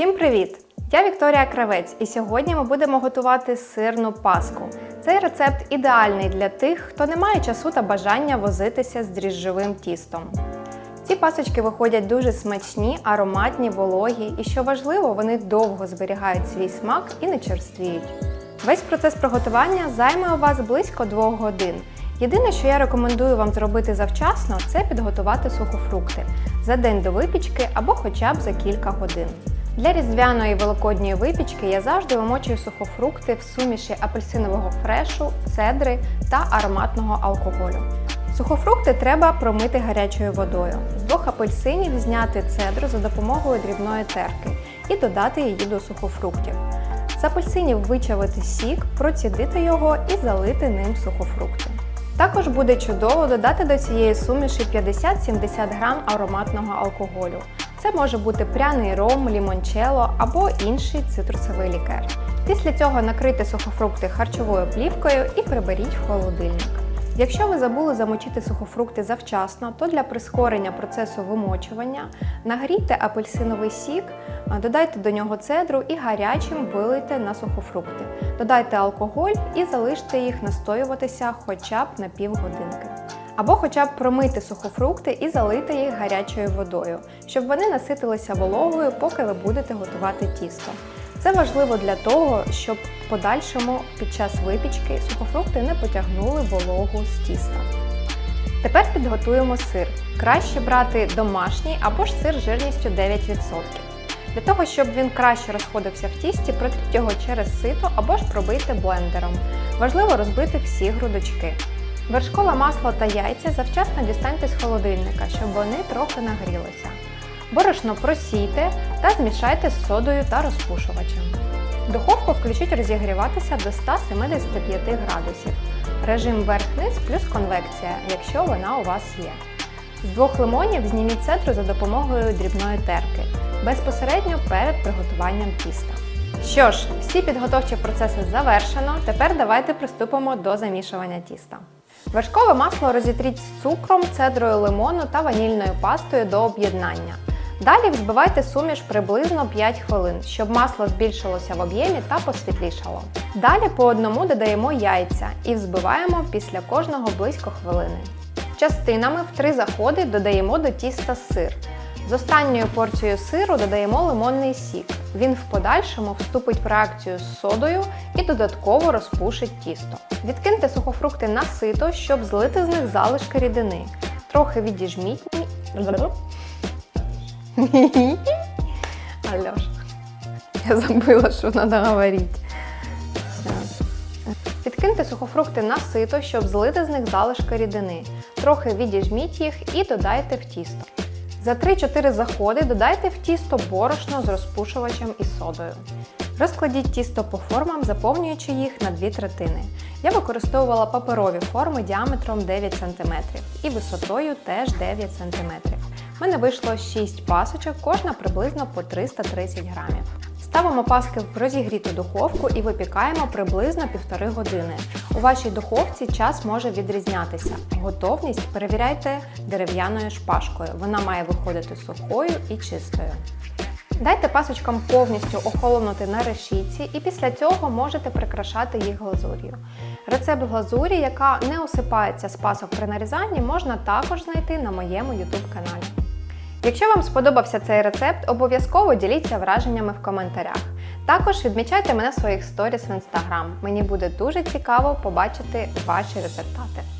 Всім привіт! Я Вікторія Кравець, і сьогодні ми будемо готувати сирну паску. Цей рецепт ідеальний для тих, хто не має часу та бажання возитися з дріжджовим тістом. Ці пасочки виходять дуже смачні, ароматні, вологі, і що важливо, вони довго зберігають свій смак і не черствіють. Весь процес приготування займе у вас близько 2 годин. Єдине, що я рекомендую вам зробити завчасно, це підготувати сухофрукти за день до випічки або хоча б за кілька годин. Для різдвяної великодньої випічки я завжди вимочую сухофрукти в суміші апельсинового фрешу, цедри та ароматного алкоголю. Сухофрукти треба промити гарячою водою. З двох апельсинів зняти цедру за допомогою дрібної терки і додати її до сухофруктів. З апельсинів вичавити сік, процідити його і залити ним сухофрукти. Також буде чудово додати до цієї суміші 50-70 грам ароматного алкоголю. Це може бути пряний ром, лімончело або інший цитрусовий лікер. Після цього накрийте сухофрукти харчовою плівкою і приберіть в холодильник. Якщо ви забули замочити сухофрукти завчасно, то для прискорення процесу вимочування нагрійте апельсиновий сік, додайте до нього цедру і гарячим вилийте на сухофрукти. Додайте алкоголь і залиште їх настоюватися хоча б на півгодинки. Або хоча б промийте сухофрукти і залийте їх гарячою водою, щоб вони наситилися вологою, поки ви будете готувати тісто. Це важливо для того, щоб в подальшому під час випічки сухофрукти не потягнули вологу з тіста. Тепер підготуємо сир. Краще брати домашній або ж сир жирністю 9%. Для того, щоб він краще розходився в тісті, протріть його через сито або ж пробийте блендером. Важливо розбити всі грудочки. Вершкове масло та яйця завчасно дістаньте з холодильника, щоб вони трохи нагрілися. Борошно просійте та змішайте з содою та розпушувачем. Духовку включіть розігріватися до 175 градусів. Режим верх-низ плюс конвекція, якщо вона у вас є. З двох лимонів зніміть цедру за допомогою дрібної терки, безпосередньо перед приготуванням тіста. Що ж, всі підготовчі процеси завершено. Тепер давайте приступимо до замішування тіста. Вершкове масло розітріть з цукром, цедрою лимону та ванільною пастою до об'єднання. Далі взбивайте суміш приблизно 5 хвилин, щоб масло збільшилося в об'ємі та посвітлішало. Далі по одному додаємо яйця і взбиваємо після кожного близько хвилини. Частинами в три заходи додаємо до тіста сир. З останньою порцією сиру додаємо лимонний сік. Він в подальшому вступить в реакцію з содою і додатково розпушить тісто. Відкиньте сухофрукти на сито, щоб злити з них залишки рідини. Трохи відіжміть. Альош, я забыла, що треба говорити. Щас. Підкиньте сухофрукти на сито, щоб злити з них залишки рідини. Трохи відіжміть їх і додайте в тісто. За 3-4 заходи додайте в тісто борошно з розпушувачем і содою. Розкладіть тісто по формам, заповнюючи їх на дві третини. Я використовувала паперові форми діаметром 9 см і висотою теж 9 см. У мене вийшло 6 пасочок, кожна приблизно по 330 грамів. Ставимо паски в розігріту духовку і випікаємо приблизно півтори години. У вашій духовці час може відрізнятися. Готовність перевіряйте дерев'яною шпажкою. Вона має виходити сухою і чистою. Дайте пасочкам повністю охолонути на решітці і після цього можете прикрашати їх глазур'ю. Рецепт глазурі, яка не осипається з пасок при нарізанні, можна також знайти на моєму YouTube каналі. Якщо вам сподобався цей рецепт, обов'язково діліться враженнями в коментарях. Також відмічайте мене в своїх сторіс в інстаграм. Мені буде дуже цікаво побачити ваші результати.